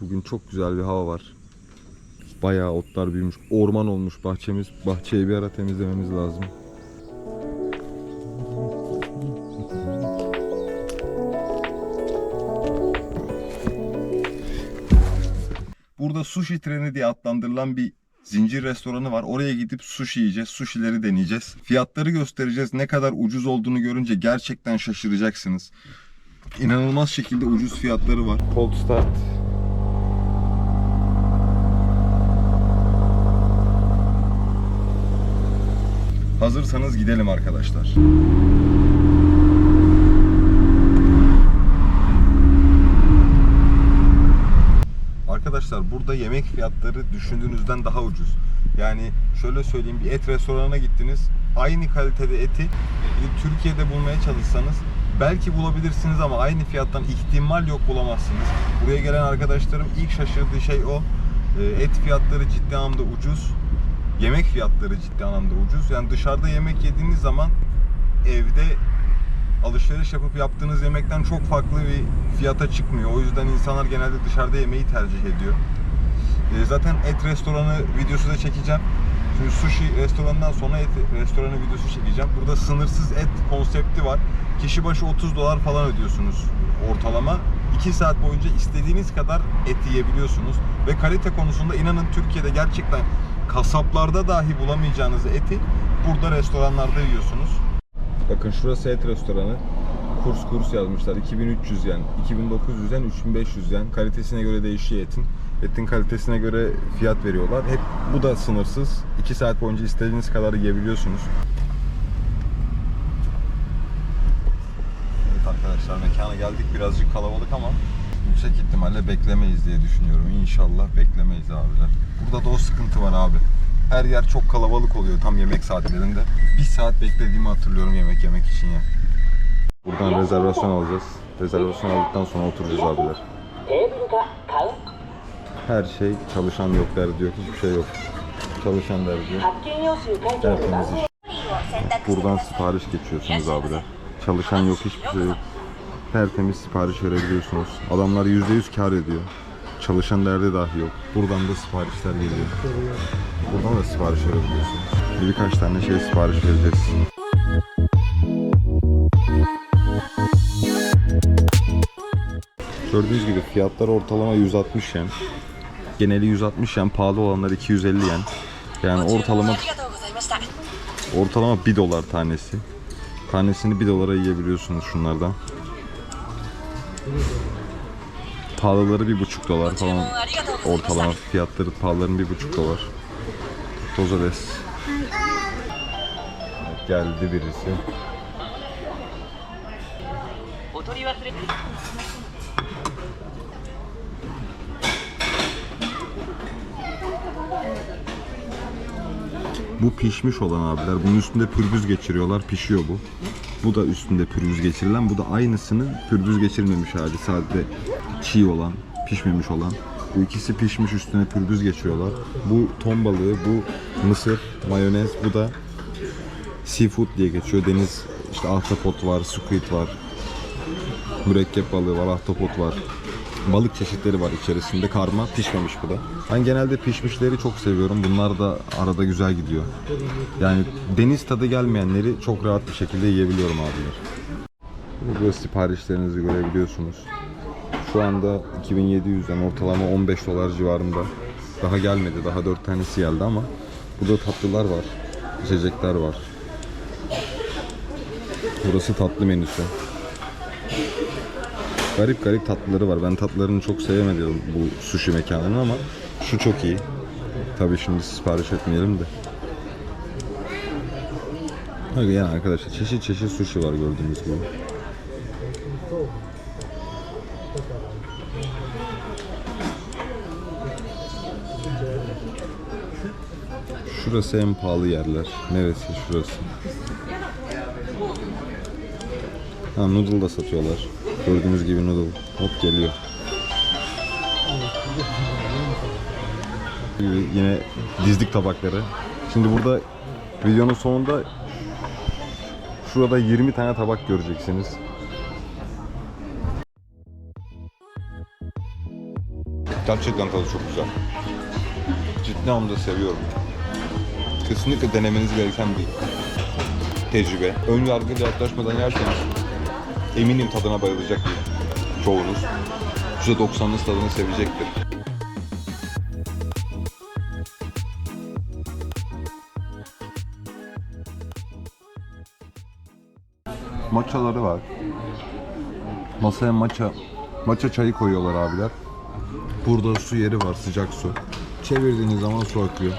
Bugün çok güzel bir hava var. Bayağı otlar büyümüş. Orman olmuş bahçemiz. Bahçeyi bir ara temizlememiz lazım. Burada sushi treni diye adlandırılan bir zincir restoranı var. Oraya gidip sushi yiyeceğiz. Sushileri deneyeceğiz. Fiyatları göstereceğiz. Ne kadar ucuz olduğunu görünce gerçekten şaşıracaksınız. İnanılmaz şekilde ucuz fiyatları var. Cold start. Hazırsanız gidelim arkadaşlar. Arkadaşlar burada yemek fiyatları düşündüğünüzden daha ucuz. Yani şöyle söyleyeyim bir et restoranına gittiniz. Aynı kalitede eti gidip Türkiye'de bulmaya çalışsanız belki bulabilirsiniz ama aynı fiyattan ihtimal yok bulamazsınız. Buraya gelen arkadaşlarım ilk şaşırdığı şey o. Ee, Et fiyatları ciddi anlamda ucuz. Yemek fiyatları ciddi anlamda ucuz. Yani dışarıda yemek yediğiniz zaman evde alışveriş yapıp yaptığınız yemekten çok farklı bir fiyata çıkmıyor. O yüzden insanlar genelde dışarıda yemeği tercih ediyor. Ee, zaten et restoranı videosu da çekeceğim. Şimdi sushi restoranından sonra et restoranı videosu çekeceğim. Burada sınırsız et konsepti var. Kişi başı 30 dolar falan ödüyorsunuz ortalama. 2 saat boyunca istediğiniz kadar et yiyebiliyorsunuz. Ve kalite konusunda inanın Türkiye'de gerçekten kasaplarda dahi bulamayacağınız eti burada restoranlarda yiyorsunuz. Bakın şurası et restoranı. Kurs kurs yazmışlar. 2300 yen, 2900 yen, 3500 yen. Kalitesine göre değişiyor etin. Etin kalitesine göre fiyat veriyorlar. Hep bu da sınırsız. 2 saat boyunca istediğiniz kadar yiyebiliyorsunuz. Evet arkadaşlar mekana geldik. Birazcık kalabalık ama yüksek ihtimalle beklemeyiz diye düşünüyorum. İnşallah beklemeyiz abiler. Burada da o sıkıntı var abi. Her yer çok kalabalık oluyor tam yemek saatlerinde. Bir saat beklediğimi hatırlıyorum yemek yemek için ya. Buradan rezervasyon alacağız. Rezervasyon aldıktan sonra oturacağız abiler. Her şey çalışan yok der diyor. Hiçbir şey yok. Çalışan der diyor. Tertemiz iş. Buradan sipariş geçiyorsunuz abiler. Çalışan yok hiçbir şey yok tertemiz sipariş verebiliyorsunuz. Adamlar %100 kar ediyor. Çalışan derdi dahi yok. Buradan da siparişler geliyor. Buradan da sipariş verebiliyorsunuz. Birkaç tane şey sipariş vereceksiniz. Gördüğünüz gibi fiyatlar ortalama 160 yen. Geneli 160 yen, pahalı olanlar 250 yen. Yani ortalama ortalama 1 dolar tanesi. Tanesini 1 dolara yiyebiliyorsunuz şunlardan. Pahalıları bir buçuk dolar falan. Ortalama fiyatları pahalıların bir buçuk dolar. Tozoles. Evet, geldi birisi. Bu pişmiş olan abiler. Bunun üstünde pürbüz geçiriyorlar. Pişiyor bu. Bu da üstünde pürbüz geçirilen. Bu da aynısının pürbüz geçirilmemiş hali. Sadece çiğ olan, pişmemiş olan. Bu ikisi pişmiş üstüne pürbüz geçiriyorlar. Bu ton balığı, bu mısır, mayonez, bu da seafood diye geçiyor. Deniz işte ahtapot var, squid var. Mürekkep balığı var, ahtapot var. Balık çeşitleri var içerisinde. Karma, pişmemiş bu da. Ben genelde pişmişleri çok seviyorum. Bunlar da arada güzel gidiyor. Yani deniz tadı gelmeyenleri çok rahat bir şekilde yiyebiliyorum abiler. Burada siparişlerinizi görebiliyorsunuz. Şu anda 2700'den ortalama 15 dolar civarında. Daha gelmedi. Daha 4 tanesi geldi ama burada tatlılar var. içecekler var. Burası tatlı menüsü. Garip garip tatlıları var. Ben tatlılarını çok sevemedim bu sushi mekanının ama şu çok iyi. Tabii şimdi sipariş etmeyelim de. Yani arkadaşlar çeşit çeşit sushi var gördüğünüz gibi. Şurası en pahalı yerler. Neresi şurası? Ha noodle da satıyorlar. Gördüğünüz gibi noodle. Hop geliyor. Yine dizdik tabakları. Şimdi burada videonun sonunda şurada 20 tane tabak göreceksiniz. Gerçekten tadı çok güzel. Ciddi anlamda seviyorum. Kesinlikle denemeniz gereken bir tecrübe. Ön yargıyla yaklaşmadan yerseniz eminim tadına bayılacak bir çoğunuz. %90'ınız tadını sevecektir. Maçaları var. Masaya maça maça çayı koyuyorlar abiler. Burada su yeri var, sıcak su. Çevirdiğiniz zaman su akıyor.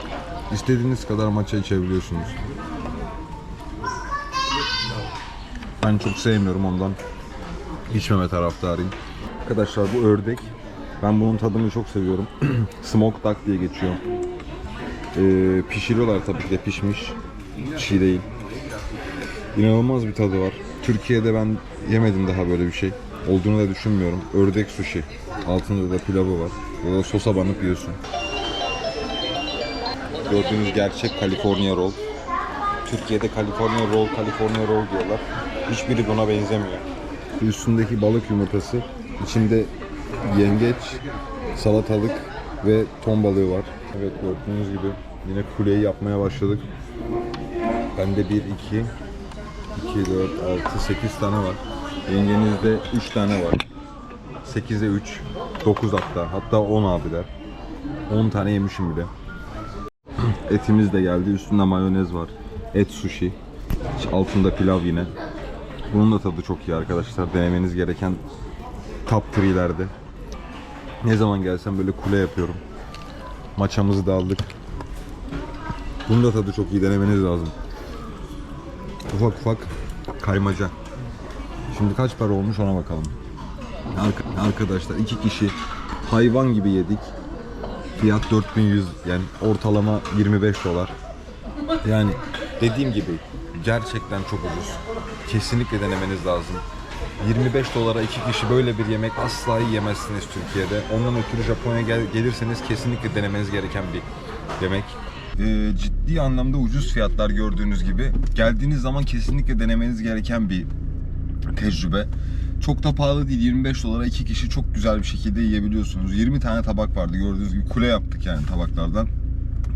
İstediğiniz kadar maça içebiliyorsunuz. Ben çok sevmiyorum ondan. İçmeme taraftarıyım. Arkadaşlar bu ördek. Ben bunun tadını çok seviyorum. Smoke duck diye geçiyor. Ee, pişiriyorlar tabii ki de pişmiş. Çiğ değil. İnanılmaz bir tadı var. Türkiye'de ben yemedim daha böyle bir şey. Olduğunu da düşünmüyorum. Ördek sushi. Altında da pilavı var. Böyle sosa banıp yiyorsun. Gördüğünüz gerçek California roll. Türkiye'de California roll, California roll diyorlar. Hiçbiri buna benzemiyor. Üstündeki balık yumurtası, içinde yengeç, salatalık ve ton balığı var. Evet gördüğünüz gibi yine kuleyi yapmaya başladık. Bende 1, 2, 2, 4, 6, 8 tane var. Yengenizde 3 tane var. 8'e 3, 9 hatta. Hatta 10 abiler. 10 tane yemişim bile. Etimiz de geldi. Üstünde mayonez var. Et sushi. Altında pilav yine. Bunun da tadı çok iyi arkadaşlar. Denemeniz gereken top 3'lerde. Ne zaman gelsem böyle kule yapıyorum. Maçamızı da aldık. Bunun da tadı çok iyi. Denemeniz lazım. Ufak ufak kaymaca. Şimdi kaç para olmuş ona bakalım. Arka- arkadaşlar iki kişi hayvan gibi yedik. Fiyat 4100 yani ortalama 25 dolar. Yani dediğim gibi gerçekten çok ucuz. Kesinlikle denemeniz lazım. 25 dolara iki kişi böyle bir yemek asla yiyemezsiniz Türkiye'de. Ondan ötürü Japonya'ya gel- gelirseniz kesinlikle denemeniz gereken bir yemek. Ee, ciddi anlamda ucuz fiyatlar gördüğünüz gibi. Geldiğiniz zaman kesinlikle denemeniz gereken bir tecrübe. Çok da pahalı değil. 25 dolara iki kişi çok güzel bir şekilde yiyebiliyorsunuz. 20 tane tabak vardı gördüğünüz gibi. Kule yaptık yani tabaklardan.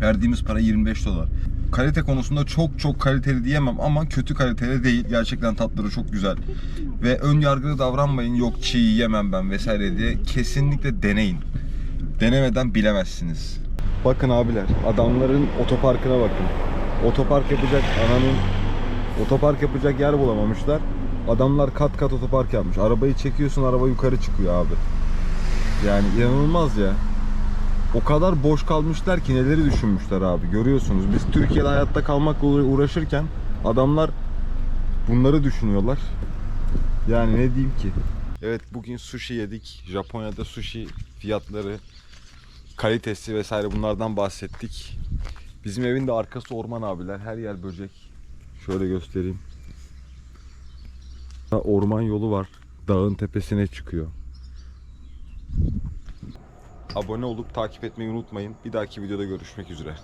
Verdiğimiz para 25 dolar. Kalite konusunda çok çok kaliteli diyemem ama kötü kaliteli değil. Gerçekten tatları çok güzel. Ve ön yargılı davranmayın. Yok çiğ yemem ben vesaire diye. Kesinlikle deneyin. Denemeden bilemezsiniz. Bakın abiler, adamların otoparkına bakın. Otopark yapacak ananın otopark yapacak yer bulamamışlar. Adamlar kat kat otopark yapmış. Arabayı çekiyorsun, araba yukarı çıkıyor abi. Yani inanılmaz ya. O kadar boş kalmışlar ki neleri düşünmüşler abi. Görüyorsunuz. Biz Türkiye'de hayatta kalmakla uğra- uğraşırken adamlar bunları düşünüyorlar. Yani ne diyeyim ki? Evet bugün sushi yedik. Japonya'da sushi fiyatları, kalitesi vesaire bunlardan bahsettik. Bizim evin de arkası orman abiler. Her yer böcek. Şöyle göstereyim. Orman yolu var. Dağın tepesine çıkıyor. Abone olup takip etmeyi unutmayın. Bir dahaki videoda görüşmek üzere.